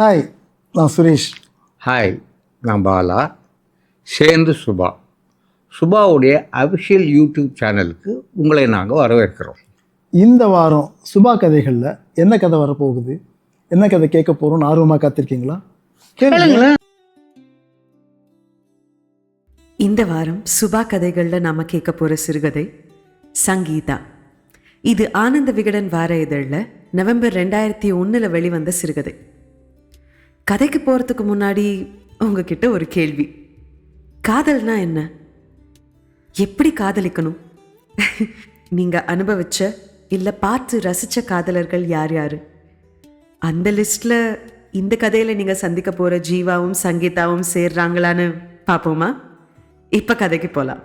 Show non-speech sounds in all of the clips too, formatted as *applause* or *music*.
Hi நான் Suresh. Hi நான் பாலா. சேர்ந்து சுபா. சுபாவுடைய அபிஷியல் யூடியூப் சேனலுக்கு உங்களை நாங்கள் வரவேற்கிறோம். இந்த வாரம் சுபா கதைகளில் என்ன கதை வரப்போகுது? என்ன கதை கேட்க போகிறோம்னு ஆர்வமாக காத்திருக்கீங்களா? கேளுங்க. இந்த வாரம் சுபா கதைகளில் நாம கேட்க போகிற சிறுகதை சங்கீதா. இது ஆனந்த விகடன் வார இதழில் நவம்பர் ரெண்டாயிரத்தி ஒன்றில் வெளிவந்த சிறுகதை. கதைக்கு போகிறதுக்கு முன்னாடி உங்ககிட்ட ஒரு கேள்வி. காதல்னா என்ன? எப்படி காதலிக்கணும்? *laughs* நீங்கள் அனுபவிச்ச இல்லை பார்த்து ரசித்த காதலர்கள் யார் யார்? அந்த லிஸ்ட்டில் இந்த கதையில் நீங்கள் சந்திக்க போகிற ஜீவாவும் சங்கீதாவும் சேர்றாங்களான்னு பார்ப்போமா இப்போ கதைக்கு போகலாம்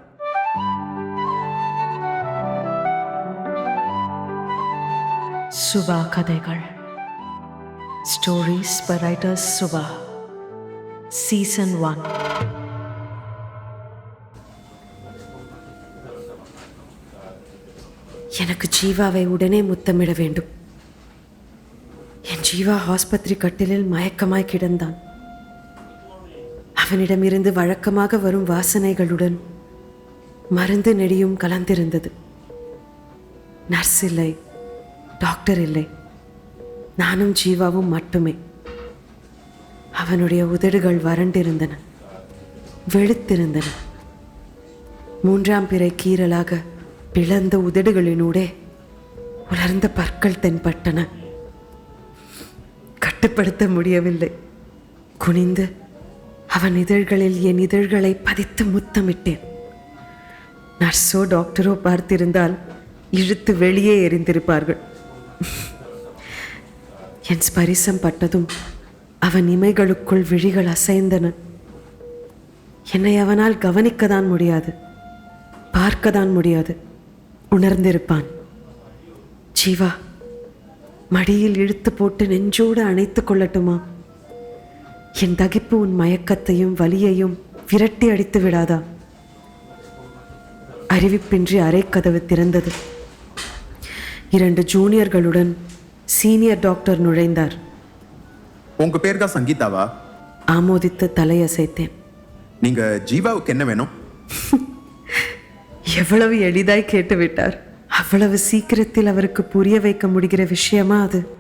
சுபா கதைகள். Stories by writers Subha season one எனக்கு ஜீவாவை உடனே முத்தமிட வேண்டும். என் ஜீவா ஆஸ்பத்திரி கட்டிலில் மயக்கமாய் கிடந்தான். அவனிடமிருந்து வழக்கமாக வரும் வாசனைகளுடன் மருந்து நெடியும் கலந்திருந்தது. நர்ஸ் இல்லை டாக்டர் இல்லை. நானும் ஜீவாவும் மட்டுமே. அவனுடைய உதடுகள் வறண்டிருந்தன வெளுத்திருந்தன. மூன்றாம் பிறை கீறலாக பிளந்த உதடுகளினூடே உலர்ந்த பற்கள் தென்பட்டன. கட்டுப்படுத்த முடியவில்லை. குனிந்து அவன் இதழ்களில் என் இதழ்களை பதித்து முத்தமிட்டேன். நர்ஸோ டாக்டரோ பார்த்திருந்தால் இழுத்து வெளியே எறிந்திருப்பார்கள் என் ஸ்பரிசம் பட்டதும் அவன் இமைகளுக்குள் விழிகள் அசைந்தன. என்னை அவனால் கவனிக்கத்தான் முடியாது பார்க்கத்தான் முடியாது உணர்ந்திருப்பான். ஜீவா மடியில் இழுத்து போட்டு நெஞ்சோடு அணைத்து கொள்ளட்டுமா? என் தகிப்பு உன் மயக்கத்தையும் வலியையும் விரட்டி அடித்து விடாதா? அறிவிப்பின்றி அரைக்கதவு திறந்தது. இரண்டு ஜூனியர்களுடன் சீனியர் டாக்டர் நுழைந்தார். உங்க பேர் தான் சங்கீதாவா? ஆமோதித்து தலையசைத்தேன். நீங்க ஜீவாவுக்கு என்ன வேணும்? *laughs* எவ்வளவு எளிதாய் கேட்டுவிட்டார். அவ்வளவு சீக்கிரத்தில் அவருக்கு புரிய வைக்க முடிகிற விஷயமா அது?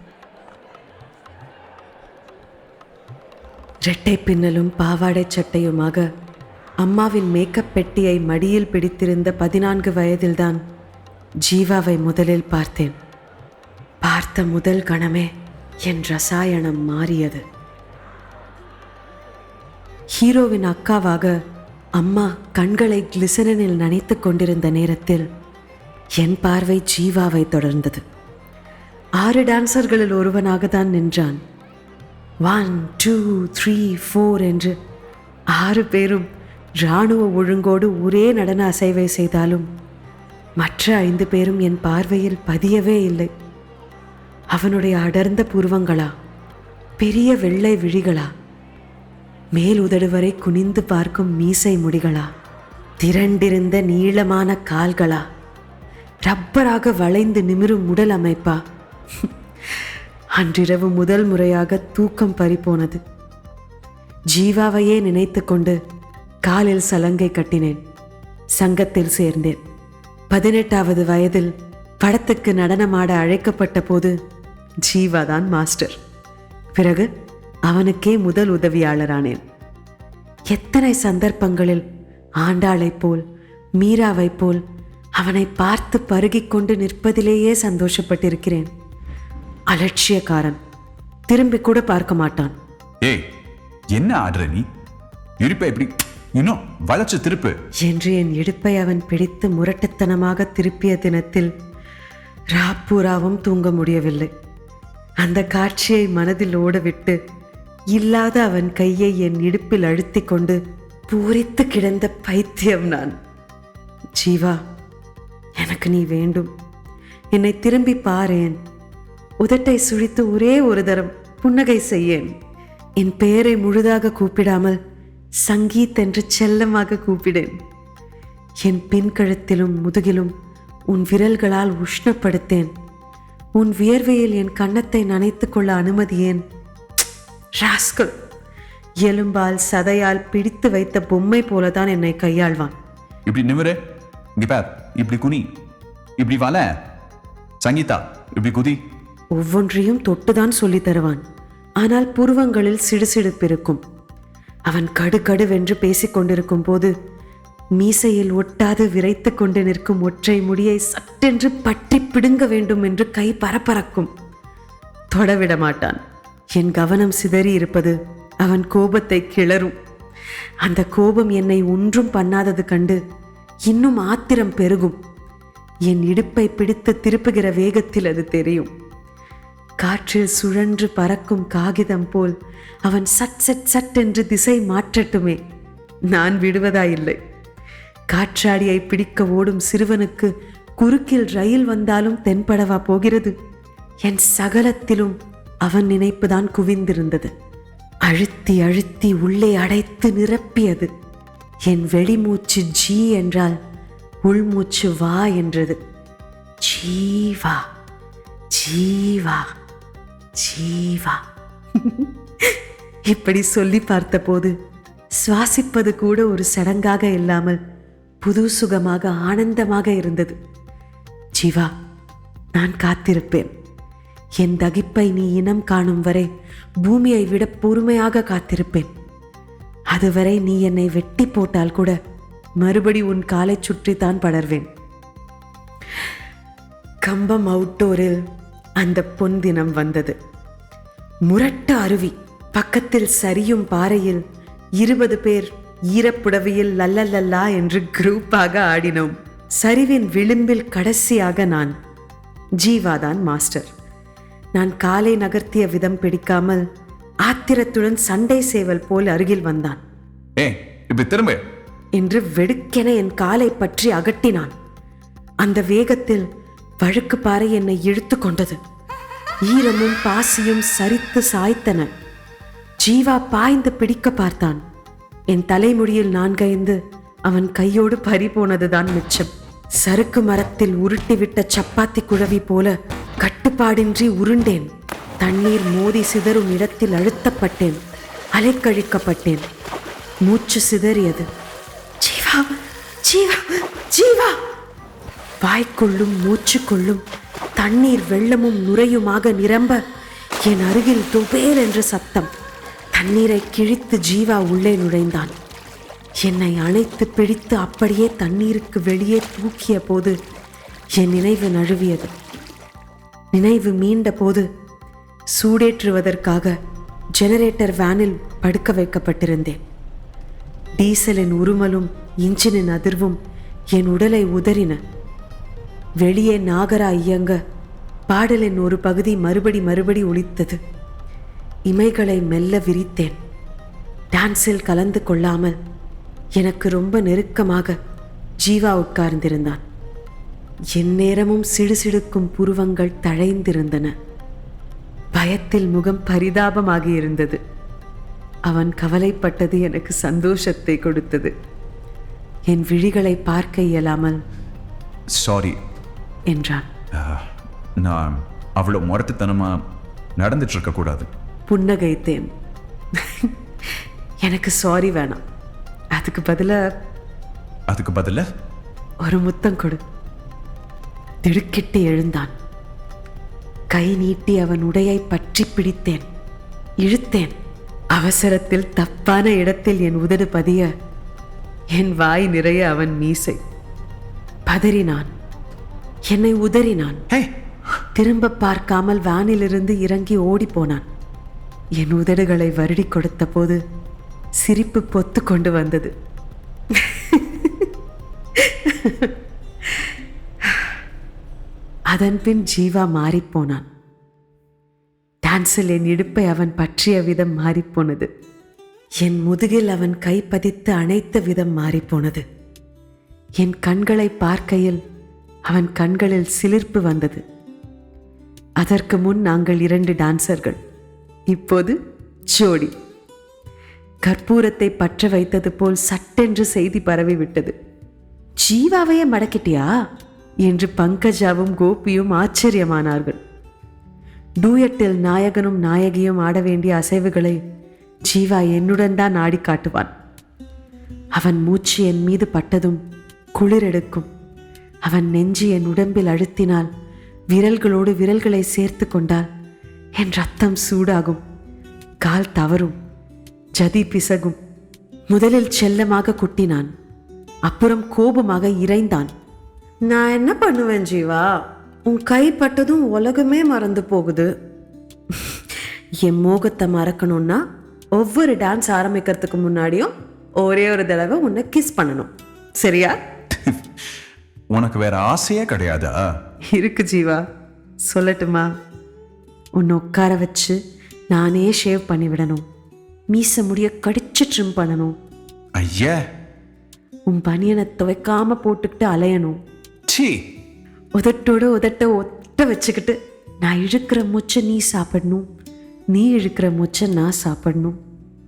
இரட்டை பின்னலும் பாவாடை சட்டையுமாக அம்மாவின் மேக்கப் பெட்டியை மடியில் பிடித்திருந்த பதினான்கு வயதில்தான் ஜீவாவை முதலில் பார்த்தேன். பார்த்த முதல் கணமே என் ரசாயனம் மாறியது. ஹீரோவின் அக்காவாக அம்மா கண்களை கிளிசரனில் நனைத்து கொண்டிருந்த நேரத்தில் என் பார்வை ஜீவாவை தொடர்ந்தது. ஆறு டான்சர்களில் ஒருவனாக தான் நின்றான். ஒன் டூ த்ரீ ஃபோர் என்று ஆறு பேரும் இராணுவ ஒழுங்கோடு ஒரே நடன அசைவை செய்தாலும் மற்ற ஐந்து பேரும் என் பார்வையில் பதியவே இல்லை. அவனுடைய அடர்ந்த புருவங்களா? பெரிய வெள்ளை விழிகளா? மேல் உதடு வரை குனிந்து பார்க்கும் மீசை முடிகளா? திரண்டிருந்த நீளமான கால்களா? ரப்பராக வளைந்து நிமிரும் உடல் அமைப்பா? அன்றிரவு முதல் முறையாக தூக்கம் பறிபோனது. ஜீவாவையே நினைத்து கொண்டு காலில் சலங்கை கட்டினேன். சங்கத்தில் சேர்ந்தேன். பதினெட்டாவது வயதில் படத்துக்கு நடனமாட அழைக்கப்பட்ட போது ஜீவா தான் மாஸ்டர். பிறகு அவனுக்கே முதல் உதவியாளரானேன். எத்தனை சந்தர்ப்பங்களில் ஆண்டாளைப் போல் மீராவைப் போல் அவனை பார்த்து பருகிக் கொண்டு நிற்பதிலேயே சந்தோஷப்பட்டிருக்கிறேன். அலட்சியக்காரன். திரும்பி கூட பார்க்க மாட்டான். ஏய் என்ன ஆடுற நீ? இடுப்பை இப்படி இன்னும் வளைச்சு திருப்பு. என்று என் இடுப்பை அவன் பிடித்து முரட்டுத்தனமாக திருப்பிய தினத்தில் ராப்பூராவும் தூங்க முடியவில்லை. அந்த காட்சியை மனதில் ஓடவிட்டு இல்லாத அவன் கையை என் இடுப்பில் அழுத்திக் கொண்டு பூரித்து கிடந்த பைத்தியம் நான். ஜீவா எனக்கு நீ வேண்டும். என்னை திரும்பி பாரேன். உதட்டை சுழித்து ஒரே ஒரு தரம் புன்னகை செய்யேன். என் பெயரை முழுதாக கூப்பிடாமல் சங்கீத் என்று செல்லமாக கூப்பிடேன். என் பின்கழுத்திலும் முதுகிலும் உன் விரல்களால் உஷ்ணப்படுத்தேன். உன் வியர்வையில் என் கன்னத்தை நனைத்துக் கொள்ள அனுமதியேன். ராஸ்கல் எலும்பால் சதையால் பிடித்து வைத்த பொம்மை போலதான் என்னை கையாள்வான். இப்படி நிமிரு இங்க பார் இப்படி குனி இப்படி வல சங்கீதா இப்படி குதி. ஒவ்வொன்றையும் தொட்டுதான் சொல்லித் தருவான். ஆனால் புருவங்களில் சிடுசிடுப்பு இருக்கும். அவன் கடுகடுவென்று பேசிக் கொண்டிருக்கும் போது மீசையில் ஒட்டாது விரைத்து கொண்டு நிற்கும் ஒற்றை முடியை சட்டென்று பற்றி பிடுங்க வேண்டும் என்று கை பரபரக்கும். தொடவிட மாட்டான். என் கவனம் சிதறி இருப்பது அவன் கோபத்தை கிளறும். அந்த கோபம் என்னை ஒன்றும் பண்ணாதது கண்டு இன்னும் ஆத்திரம் பெருகும். என் இடுப்பை பிடித்து திருப்புகிற வேகத்தில் அது தெரியும். காற்றில் சுழன்று பறக்கும் காகிதம் போல் அவன் சட் சட் சட் என்று திசை மாற்றட்டுமே. நான் விடுவதாயில்லை. காற்றாடியை பிடிக்க ஓடும் சிறுவனுக்கு குறுக்கில் ரயில் வந்தாலும் தென்படவா போகிறது? என் சகலத்திலும் அவன் நினைப்புதான் குவிந்திருந்தது. அழுத்தி அழுத்தி உள்ளே அடைத்து நிரப்பியது. என் வெளிமூச்சு ஜீ என்றால் உள்மூச்சு வா என்றது. ஜீவா ஜீவா ஜீவா. இப்படி சொல்லி பார்த்தபோது சுவாசிப்பது கூட ஒரு சடங்காக இல்லாமல் புது சுகமாக ஆனந்தமாக இருந்தது. ஜீவா நான் காத்திருப்பேன். என் தகிப்பை நீ இனம் காணும் வரை பூமியை விட பொறுமையாக காத்திருப்பேன். அதுவரை நீ என்னை வெட்டி போட்டால் கூட மறுபடி உன் காலை சுற்றித்தான் படர்வேன். கம்பம் அவுட்டோரில் அந்த பொன் தினம் வந்தது. முரட்டு அருவி பக்கத்தில் சரியும் பாறையில் இருபது பேர் ஈரப்புடவையில் லல்லல்லல்லா என்று குரூப்பாக ஆடினோம். சரிவின் விளிம்பில் கடைசியாக நான் ஜீவாதான் மாஸ்டர். நான் காலை நகர்த்திய விதம் பிடிக்காமல் ஆத்திரத்துடன் சண்டை சேவல் போல் அருகில் வந்தான். திரும்ப. என்று வெடுக்கென என் காலை பற்றி அகட்டினான். அந்த வேகத்தில் வழுக்கு பாறை என்னை இழுத்து கொண்டது. ஈரமும் பாசியும் சரித்து சாய்த்தன. ஜீவா பாய்ந்து பிடிக்க பார்த்தான். என் தலைமுடியில் நான்கைந்து அவன் கையோடு பறி போனதுதான் மிச்சம். சறுக்கு மரத்தில் உருட்டிவிட்ட சப்பாத்தி குழவி போல கட்டுப்பாடின்றி உருண்டேன். தண்ணீர் மோதி சிதறும் இடத்தில் அழுத்தப்பட்டேன். அலைக்கழிக்கப்பட்டேன். மூச்சு சிதறியது. ஜீவா ஜீவா ஜீவா! வாய்க்குள்ளும் மூச்சுக்குள்ளும் தண்ணீர் வெள்ளமும் நுரையுமாக நிரம்ப என் அருகில் துபேர் என்ற சத்தம். தண்ணீரை கிழித்து ஜீவா உள்ளே நுழைந்தான். என்னை அணைத்து பிடித்து அப்படியே தண்ணீருக்கு வெளியே தூக்கிய போது என் நினைவு நழுவியது. நினைவு மீண்ட போது சூடேற்றுவதற்காக ஜெனரேட்டர் வேனில் படுக்க வைக்கப்பட்டிருந்தேன். டீசலின் உருமலும் இன்ஜினின் அதிர்வும் என் உடலை உதறின. வெளியே நாகரா இயங்க பாடலின் ஒரு பகுதி மறுபடி மறுபடி ஒழித்தது இமைகளை மெல்ல விரித்தேன். டான்ஸில் கலந்து கொள்ளாமல் எனக்கு ரொம்ப நெருக்கமாக ஜீவா உட்கார்ந்திருந்தான். எந்நேரமும் சிடுசிடுக்கும் புருவங்கள் தழைந்திருந்தன. பயத்தில் முகம் பரிதாபமாகி இருந்தது. அவன் கவலைப்பட்டது எனக்கு சந்தோஷத்தை கொடுத்தது. என் விழிகளை பார்க்க இயலாமல் சாரி என்றான். நான் அவ்வளோ முரட்டுத்தனமா நடந்துட்டு இருக்க கூடாது. புன்னகைத்தேன். எனக்கு சாரி வேணாம். அதுக்கு பதிலாக அதுக்கு பதிலா? ஒரு முத்தம் கொடு. திடுக்கிட்டு எழுந்தான். கை நீட்டி அவன் உடையை பற்றி பிடித்தேன். இழுத்தேன். அவசரத்தில் தப்பான இடத்தில் என் உதடு பதிய என் வாய் நிறைய அவன் மீசை. பதறினான். என்னை உதறினான். ஹே! திரும்ப பார்க்காமல் வேனிலிருந்து இறங்கி ஓடிப் போனான். என் உதடுகளை வருடி கொடுத்த போது சிரிப்பு பொத்து கொண்டு வந்தது. அதன்பின் ஜீவா மாறிப்போனான் டான்ஸில் என் இடுப்பை அவன் பற்றிய விதம் மாறிப்போனது என் முதுகில் அவன் கை பதித்து அணைத்த விதம் மாறிப்போனது என் கண்களை பார்க்கையில் அவன் கண்களில் சிலிர்ப்பு வந்தது. அதற்கு முன் நாங்கள் இரண்டு டான்சர்கள். இப்போது ஜோடி. கற்பூரத்தை பற்ற வைத்தது போல் சட்டென்று செய்தி பரவிவிட்டது ஜீவாவையே மடக்கிட்டியா? என்று பங்கஜாவும் கோபியும் ஆச்சரியமானார்கள். டூயட்டில் நாயகனும் நாயகியும் ஆட வேண்டிய அசைவுகளை ஜீவா என்னுடன் தான் ஆடி காட்டுவான். அவன் மூச்சு என் மீது பட்டதும் குளிரெடுக்கும் அவன் நெஞ்சு என் உடம்பில் அழுத்தினால் விரல்களோடு விரல்களை சேர்த்து கொண்டால் என் ரத்தம் சூடாகும். கால் தவறும். ஜதி பிசகும். முதலில் செல்லமாக குட்டினான். அப்புறம் கோபமாக இறைந்தான். நான் என்ன பண்ணுவேன் ஜீவா? உன் கை பட்டதும் உலகமே மறந்து போகுது. என் மோகத்தை மறக்கணும்னா ஒவ்வொரு டான்ஸ் ஆரம்பிக்கிறதுக்கு முன்னாடியும் ஒரே ஒரு தடவை உன்னை கிஸ் பண்ணணும். சரியா? உனக்கு வேற ஆசையே கிடையாதா? இருக்கு ஜீவா. சொல்லட்டுமா? உன்னை உட்கார வச்சு நானே ஷேவ் பண்ணி விடணும். மீச முடிய கடிச்சு ட்ரிம் பண்ணணும். ஐயா. உன் பனியனை துவைக்காம போட்டுக்கிட்டு அலையணும். சி உதட்டோட உதட்ட ஒட்ட வச்சுக்கிட்டு நான் இழுக்கிற மூச்சை நீ சாப்பிடணும். நீ இழுக்கிற மூச்சை நான் சாப்பிடணும்.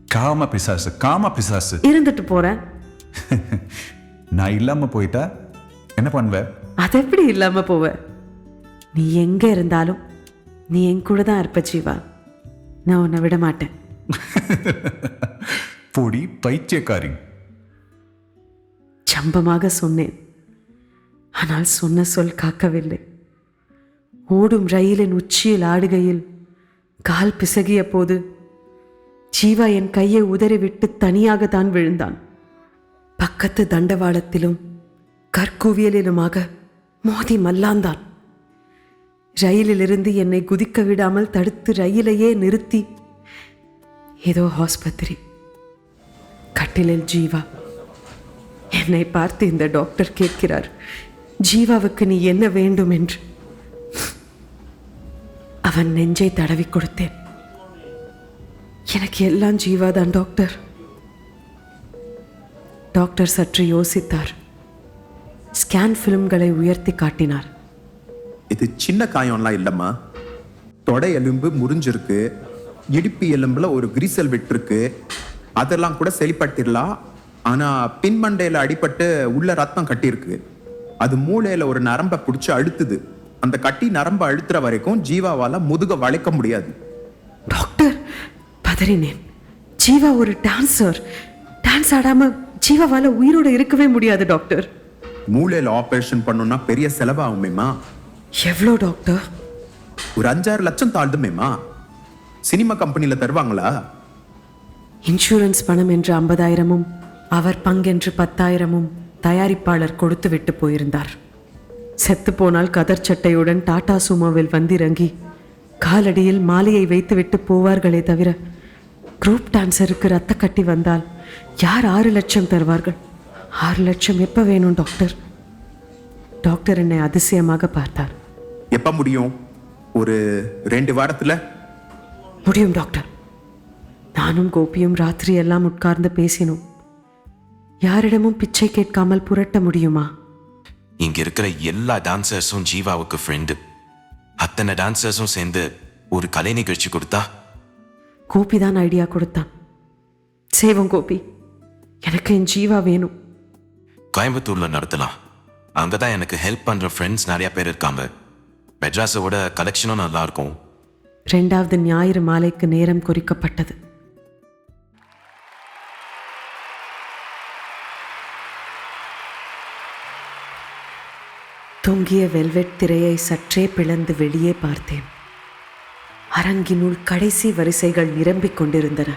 காம பிசாசு காம பிசாசு. இருந்துட்டு போறேன் *laughs* நான் இல்லாம போயிட்டா? என்ன பண்ணுவ? அது எப்படி இல்லாம போவ? நீ எங்க இருந்தாலும் நீ என் கூட தான் இருப்ப ஜீவா. நான் உன்னை விட மாட்டேன். *laughs* பொடி பைத்தியக்காரி சம்பமாக சொன்னேன். ஆனால் சொன்ன சொல் காக்கவில்லை. ஓடும் ரயிலின் உச்சியில் ஆடுகையில் கால் பிசகிய போது ஜீவா என் கையை உதறிவிட்டு தனியாக தான் விழுந்தான். பக்கத்து தண்டவாளத்திலும் கற்குவியலிலுமாக மோதி மல்லாந்தான். ரயிலிலிருந்து என்னை குதிக்க விடாமல் தடுத்து ரயிலையே நிறுத்தி ஏதோ ஆஸ்பத்திரி. கட்டிலில் ஜீவா. என்னை பார்த்து இந்த டாக்டர் கேட்கிறார் ஜீவாவுக்கு நீ என்ன வேண்டும் என்று? அவன் நெஞ்சை தடவி கொடுத்தேன். எனக்கு எல்லாம் ஜீவாதான் டாக்டர். டாக்டர் சற்று யோசித்தார். ஸ்கேன் ஃபிலிம்களை உயர்த்தி காட்டினார். இது சின்ன காயம்லாம் இல்லம்மா. தொடை எலும்பு முறிஞ்சிருக்கு. இடுப்பு எலும்புல ஒரு கிரீசல் விட்டுருக்கு. அதெல்லாம் கூட சரிப்படுத்திடலாம் ஆனா பின்மண்டையில அடிபட்டு உள்ள ரத்தம் கட்டியிருக்கு. அது மூளையில ஒரு நரம்பை பிடிச்சி அழுத்துது. அந்த கட்டி நரம்பை அழுத்துற வரைக்கும் ஜீவாவால முதுக வளைக்க முடியாது. டாக்டர் பதறினேன். ஜீவா ஒரு டான்சர். டான்ஸ் ஆடாம ஜீவாவால உயிரோட இருக்கவே முடியாது டாக்டர். மூளையில ஆபரேஷன் பண்ணணும்னா பெரிய செலவாகுமேம்மா. எவ்வளோ டாக்டர்? ஒரு அஞ்சாறு லட்சம் தாழ்ந்துமேம்மா. சினிமா கம்பெனில தருவாங்களா? இன்சூரன்ஸ் பணம் என்று ஐம்பதாயிரமும் அவர் பங்கென்று பத்தாயிரமும் தயாரிப்பாளர் கொடுத்து விட்டு போயிருந்தார். செத்து போனால் கதர் சட்டையுடன் டாடா சுமோவில் வந்திறங்கி காலடியில் மாலையை வைத்துவிட்டு போவார்களே தவிர குரூப் டான்சருக்கு ரத்த கட்டி வந்தால் யார் ஆறு லட்சம் தருவார்கள்? ஆறு லட்சம் எப்போ வேணும் டாக்டர்? டாக்டர் என்னை அதிசயமாக பார்த்தார். எப்ப முடியும்? ஒரு ரெண்டு வாரத்துல? முடியும் டாக்டர் நானும் கோபியும் ராத்திரி எல்லாம் உட்கார்ந்து பேசினோம். யாரிடமும் பிச்சை கேட்காமல் புரட்ட முடியுமா? இங்க இருக்கிற எல்லா டான்சர்ஸும் ஜீவாவுக்கு ஃப்ரெண்டு அத்தனை டான்சர்ஸும் சேர்ந்து ஒரு கலை நிகழ்ச்சி கொடுத்தா? கோபி தான் ஐடியா கொடுத்தான். சேவம் கோபி. எனக்கு என் ஜீவா வேணும். கோயம்புத்தூர்ல நடத்தலாம். அங்கதான் எனக்கு ஹெல்ப் பண்ற ஃப்ரெண்ட்ஸ் நிறைய பேர் இருக்காங்க. மெட்ராஸோட கலெக்ஷனும் நல்லா இருக்கும் ரெண்டாவது ஞாயிறு மாலைக்கு நேரம் குறிக்கப்பட்டது. தொங்கிய வெல்வெட் திரையை சற்றே பிளந்து வெளியே பார்த்தேன். அரங்கினுள் கடைசி வரிசைகள் நிரம்பிக் கொண்டிருந்தன.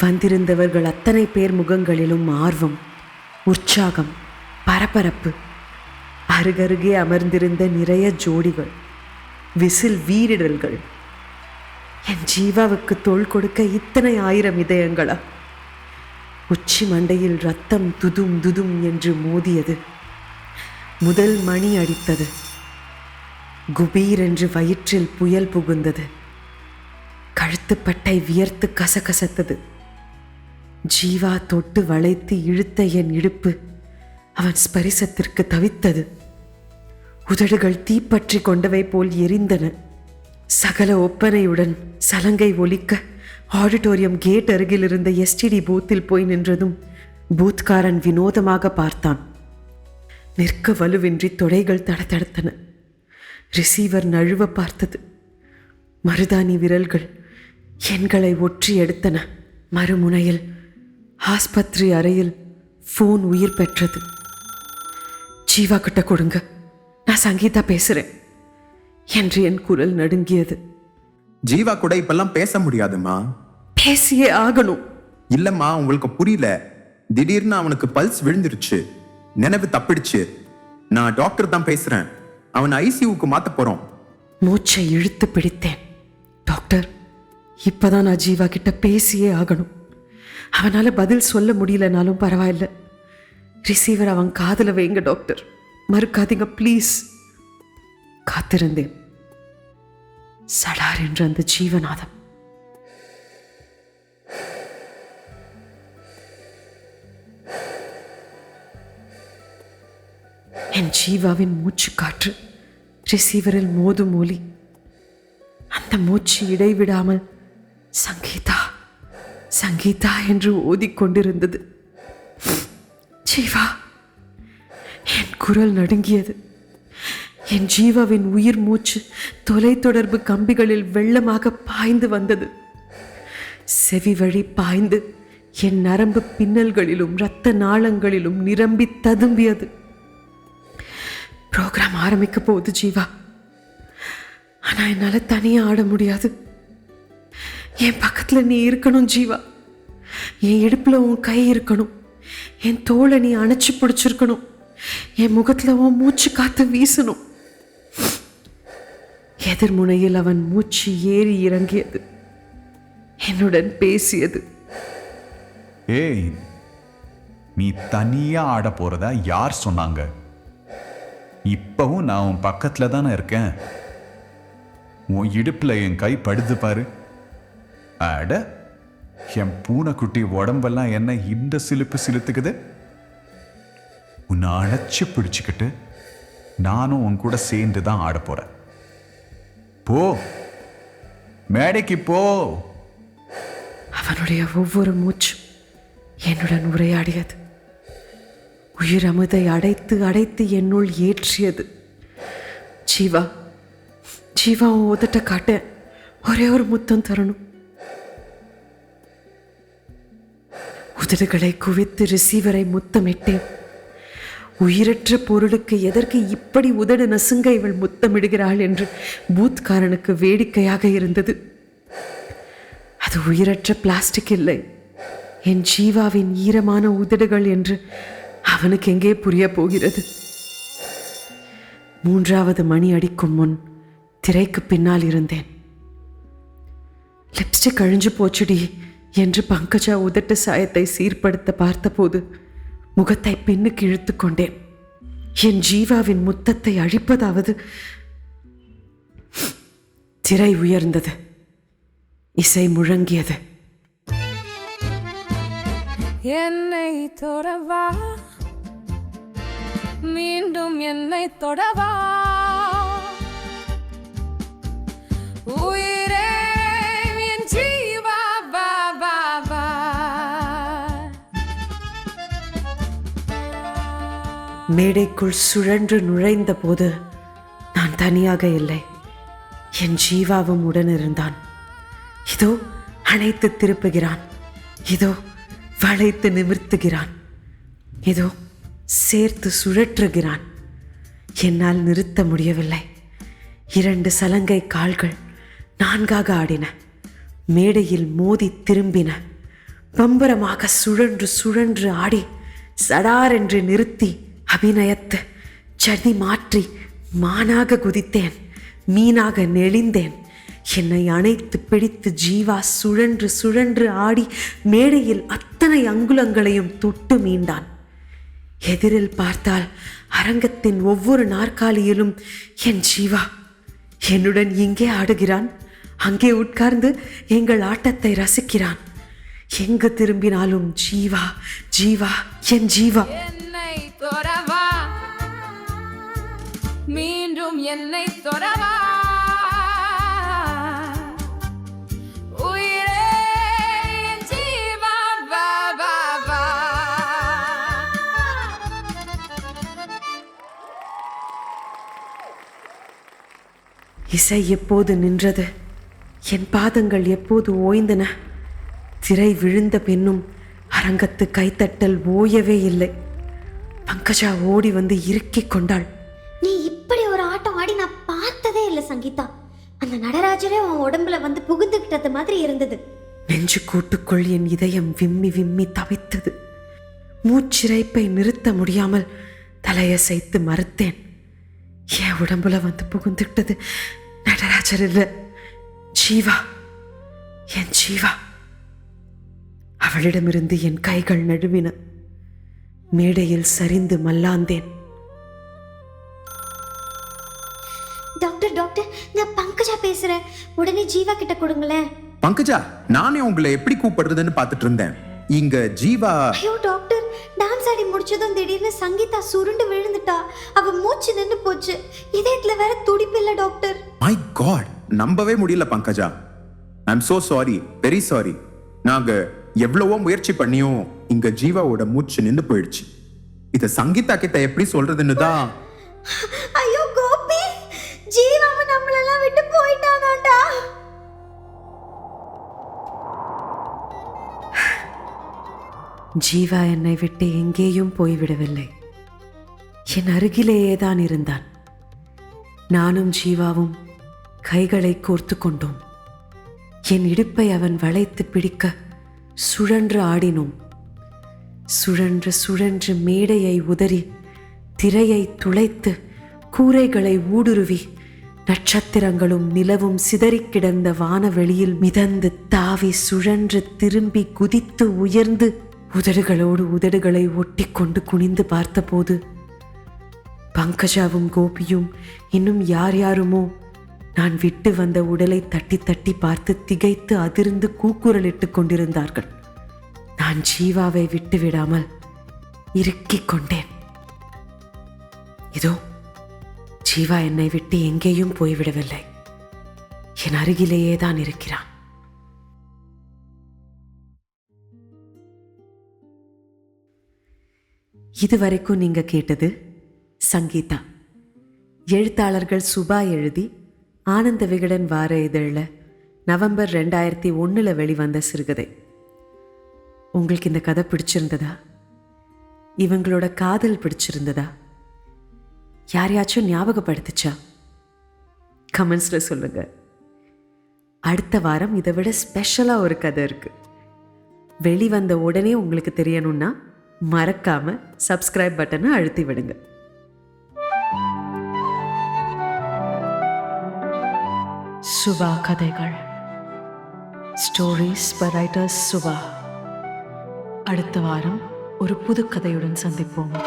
வந்திருந்தவர்கள் அத்தனை பேர் முகங்களிலும் ஆர்வம் உற்சாகம் பரபரப்பு அருகருகே அமர்ந்திருந்த நிறைய ஜோடிகள் விசில் வீரிடல்கள் என் ஜீவாவுக்கு தோல் கொடுக்க இத்தனை ஆயிரம் இதயங்களா? உச்சி மண்டையில் ரத்தம் துதும் துதும் என்று மோதியது. முதல் மணி அடித்தது. குபீர் என்று வயிற்றில் புயல் புகுந்தது. கழுத்துப்பட்டை வியர்த்து கசகசத்தது. ஜீவா தொட்டு வளைத்து இழுத்த என் இடுப்பு அவன் ஸ்பரிசத்திற்கு தவித்தது. உதடுகள் தீப்பற்றி கொண்டவை போல் எரிந்தன. சகல ஒப்பனையுடன் சலங்கை ஒலிக்க ஆடிட்டோரியம் கேட் அருகில் இருந்த எஸ்டிடி பூத்தில் போய் நின்றதும் பூத்காரன் வினோதமாக பார்த்தான். நிற்க வலுவின்றி தொடைகள் தடத்தடத்தன ரிசீவர் நழுவ பார்த்தது. மருதாணி விரல்கள் எண்களை ஒற்றி எடுத்தன. மறுமுனையில் ஆஸ்பத்திரி அறையில் ஃபோன் உயிர் பெற்றது. ஜீவா கிட்ட கொடுங்க. நான் சங்கீதா பேசுறேன். என்று என் குரல் நடுங்கியது. ஜீவா கூட இப்பெல்லாம் பேச முடியாதுமா பேசியே ஆகணும். இல்லம்மா உங்களுக்கு புரியல. திடீர்னு அவனுக்கு பல்ஸ் விழுந்துருச்சு. நினைவு தப்பிடுச்சு. நான் டாக்டர் தான் பேசுறேன். அவன் ஐசியூக்கு மாத்த போறோம். மூச்சை இழுத்து பிடித்தேன். டாக்டர் இப்பதான் நான் ஜீவா கிட்ட பேசியே ஆகணும். அவனால பதில் சொல்ல முடியலனாலும் பரவாயில்ல. ரிசீவர் அவன் காதுல வைங்க டாக்டர். மறுக்காதீங்க ப்ளீஸ் காத்திருந்தேன். சடார் என்ற அந்த ஜீவநாதம். என் ஜீவாவின் மூச்சு காற்று ரிசீவரில் மோதும் ஒலி அந்த மூச்சு இடைவிடாமல் சங்கீதா சங்கீதா என்று ஓதிக்கொண்டிருந்தது. ஜீவா! என் குரல் நடுங்கியது. என் ஜீவாவின் உயிர் மூச்சு தொலைத்தொடர்பு கம்பிகளில் வெள்ளமாக பாய்ந்து வந்தது. செவி வழி பாய்ந்து என் நரம்பு பின்னல்களிலும் இரத்த நாளங்களிலும் நிரம்பி ததும்பியது. ப்ரோக்ராம் ஆரம்பிக்க போகுது ஜீவா. ஆனால் என்னால் தனியாக ஆட முடியாது. என் பக்கத்தில் நீ இருக்கணும் ஜீவா. என் இடுப்பில் உன் கை இருக்கணும். என் தோலை நீ அணைச்சு பிடிச்சிருக்கணும். என் முகத்தில் உன் மூச்சு காத்து வீசணும். எதிர்முனையில் அவன் மூச்சு ஏறி இறங்கியது. என்னுடன் பேசியது. ஏய் நீ தனியா ஆட போறதா யார் சொன்னாங்க? இப்பவும் நான் உன் பக்கத்துல தானே இருக்கேன். உன் இடுப்புல என் கை படுது பாரு. அட என் பூனைக்குட்டி உடம்பெல்லாம் என்ன இந்த சிலுப்பு சிலுத்துக்குது? உன்னை அழைச்சி பிடிச்சிக்கிட்டு நானும் உன் கூட சேர்ந்து தான் ஆட போறேன். போ. மேடைக்கு போ. அவனுடைய ஒவ்வொரு மூச்சு என்னுடன் உரையாடியது. உயிர் அமுதை அடைத்து அடைத்து என்னுள் ஏற்றியது. ஜீவா ஜீவா உன் உதட்ட காட்ட ஒரே ஒரு முத்தம் தரணும். உதடுகளை குவித்து ரிசீவரை முத்தமிட்டேன். உயிரற்ற பொருளுக்கு எதற்கு இப்படி உதடு நசுங்க இவள் முத்தமிடுகிறாள் என்று பூத்காரனுக்கு வேடிக்கையாக இருந்தது. அது உயிரற்ற பிளாஸ்டிக் இல்லை. என் ஜீவாவின் ஈரமான உதடுகள் என்று அவனுக்கு எங்கே புரிய போகிறது? மூன்றாவது மணி அடிக்கும் முன் திரைக்கு பின்னால் இருந்தேன். லிப்ஸ்டிக் அழிஞ்சு போச்சுடி என்று பங்கஜா உதட்டு சாயத்தை சீர்படுத்த பார்த்தபோது முகத்தை பின்னுக்கு இழுத்து கொண்டேன். என் ஜீவாவின் முத்தத்தை அழிப்பதாவது திரை உயர்ந்தது. இசை முழங்கியது. என்னை தொடவா? மீண்டும் என்னை தொடவா? உயிர் மேடைக்குள் சுழன்று நுழைந்த போது நான் தனியாக இல்லை. என் ஜீவாவும் உடன் இருந்தான் இதோ அணைத்து திருப்புகிறான். இதோ வளைத்து நிமிர்த்துகிறான். இதோ சேர்த்து சுழற்றுகிறான். என்னால் நிறுத்த முடியவில்லை. இரண்டு சலங்கை கால்கள் நான்காக ஆடின. மேடையில் மோதி திரும்பின. பம்பரமாக சுழன்று சுழன்று ஆடி சடாரென்று நிறுத்தி அபிநயத்து சதி மாற்றி மானாக குதித்தேன் மீனாக நெளிந்தேன். என்னை அணைத்து பிடித்து ஜீவா சுழன்று சுழன்று ஆடி மேடையில் அத்தனை அங்குலங்களையும் தொட்டு மீண்டான். எதிரில் பார்த்தால் அரங்கத்தின் ஒவ்வொரு நாற்காலியிலும் என் ஜீவா என்னுடன் இங்கே ஆடுகிறான். அங்கே உட்கார்ந்து எங்கள் ஆட்டத்தை ரசிக்கிறான். எங்கு திரும்பினாலும் ஜீவா ஜீவா என் ஜீவா. என்னை தொடவா இசை எப்போது நின்றது? என் பாதங்கள் எப்போது ஓய்ந்தன? திரை விழுந்த பின்னும் அரங்கத்து கைத்தட்டல் ஓயவே இல்லை. பங்கஜா ஓடி வந்து இறுக்கிக் கொண்டாள். சங்கீதா அந்த நடராஜரே உன் உடம்புல வந்து புகுந்துக்கிட்டது மாதிரி இருந்தது. நெஞ்சு கூட்டுக்குள் என் இதயம் விம்மி விம்மி தவித்தது. மூச்சிறைப்பை நிறுத்த முடியாமல் தலையசைத்து மறுத்தேன். என் உடம்புல வந்து புகுந்துக்கிட்டது நடராஜர் இல்லை ஜீவா என் ஜீவா. அவளிடமிருந்து என் கைகள் நழுவின. மேடையில் சரிந்து மல்லாந்தேன். டாக்டர் நான் பங்கஜா பேசுறேன். உடனே ஜீவா கிட்ட கொடுங்களேன். பங்கஜா நானே உங்களை எப்படி கூப்பிடுறதுன்னு பார்த்துட்டு இருந்தேன். இங்க ஜீவா ஐயோ டாக்டர் டான்ஸ் ஆடி முடிச்சதும் திடீர்னு சங்கீதா சுருண்டு விழுந்துட்டா. அவ மூச்சு நின்று போச்சு. இதயத்துல வேற துடிப்பு இல்ல டாக்டர். மை காட் நம்பவே முடியல Pankaja. I'm so sorry very sorry நாங்க எவ்வளவோ முயற்சி பண்ணியும் இங்க ஜீவாவோட மூச்சு நின்னு போயிடுச்சு. இத சங்கீதா கிட்ட எப்படி சொல்றதுன்னு தான் ஜீவா என்னை விட்டு எங்கேயும் போய்விடவில்லை. என் அருகிலேயே தான் இருந்தான். நானும் ஜீவாவும் கைகளை கோர்த்து கொண்டோம். என் இடுப்பை அவன் வளைத்து பிடிக்க சுழன்று ஆடினோம். சுழன்று சுழன்று மேடையை உதறி திரையை துளைத்து கூரைகளை ஊடுருவி நட்சத்திரங்களும் நிலவும் சிதறிக் கிடந்த வானவெளியில் மிதந்து தாவி சுழன்று திரும்பி குதித்து உயர்ந்து உதடுகளோடு உதடுகளை ஒட்டிக்கொண்டு குனிந்து பார்த்தபோது பங்கஜாவும் கோபியும் இன்னும் யார் யாருமோ நான் விட்டு வந்த உடலை தட்டி தட்டி பார்த்து திகைத்து அதிர்ந்து கூக்குரலிட்டுக் கொண்டிருந்தார்கள். நான் ஜீவாவை விட்டு விடாமல் இறுக்கிக் கொண்டேன். இதோ ஜீவா என்னை விட்டு எங்கேயும் போய்விடவில்லை. என் அருகிலேயே தான் இருக்கிறான். இதுவரைக்கும் நீங்க கேட்டது சங்கீதா. எழுத்தாளர்கள் சுபா எழுதி ஆனந்த விகடன் வார இதழில் நவம்பர் ரெண்டாயிரத்தி ஒன்றில் வெளிவந்த சிறுகதை. உங்களுக்கு இந்த கதை பிடிச்சிருந்ததா? இவங்களோட காதல் பிடிச்சிருந்ததா? யாரையாச்சும் ஞாபகப்படுத்துச்சா? கமெண்ட்ஸில் சொல்லுங்க. அடுத்த வாரம் இதை விட ஸ்பெஷலாக ஒரு கதை இருக்குது வெளிவந்த உடனே உங்களுக்கு தெரியணும்னா மறக்காம சப்ஸ்கிரைப் பட்டனை அழுத்தி விடுங்க. சுபா கதைகள். Stories by writers Subha. அடுத்த வாரம் ஒரு புது கதையுடன் சந்திப்போம்.